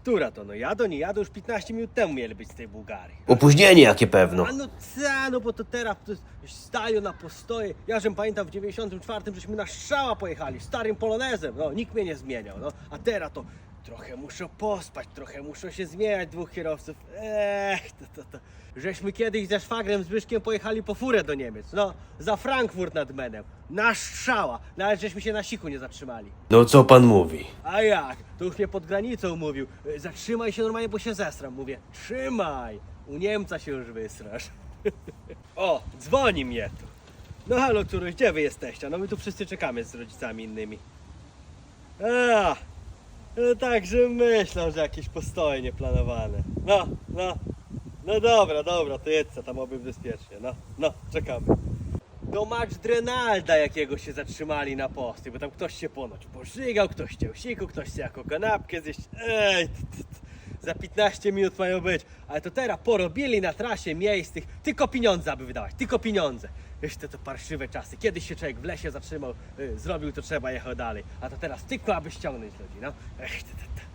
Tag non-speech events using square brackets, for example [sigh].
która to? No jadą, nie jadą, już 15 minut temu mieli być z tej Bułgarii. Opóźnienie jakie pewno. A no co, no bo to teraz to stają na postoje. Ja żem pamiętam w 94 żeśmy na strzała pojechali, starym polonezem, no nikt mnie nie zmieniał, no. A teraz to trochę muszę pospać, trochę muszę się zmieniać dwóch kierowców. Ech, to, to, to. Żeśmy kiedyś ze szwagrem Zbyszkiem pojechali po furę do Niemiec, no, za Frankfurt nad Menem. Na strzała, nawet żeśmy się na siku nie zatrzymali. No co pan mówi? A jak? To już mnie pod granicą mówił. Y, Zatrzymaj się normalnie, bo się zestram. Mówię, trzymaj. U Niemca się już wysrasz. [laughs] o, dzwoni mnie tu. No halo, któryś, gdzie wy jesteście? No my tu wszyscy czekamy z rodzicami innymi. A, no także myślą, że jakieś postoje nieplanowane. No, no. No dobra, dobra, to jedźcie tam oby bezpiecznie. No, no, czekamy. Do McDonalda jakiego się zatrzymali na posty, bo tam ktoś się ponoć pożygał, ktoś chciał siku, ktoś chce jako kanapkę zjeść. Ej, t, t, t. za 15 minut mają być. Ale to teraz porobili na trasie miejsc tych, tylko pieniądze aby wydawać, tylko pieniądze. To, to parszywe czasy. Kiedyś się człowiek w lesie zatrzymał, y, zrobił to trzeba, jechał dalej. A to teraz tylko aby ściągnąć ludzi, no. Ech, t, t, t.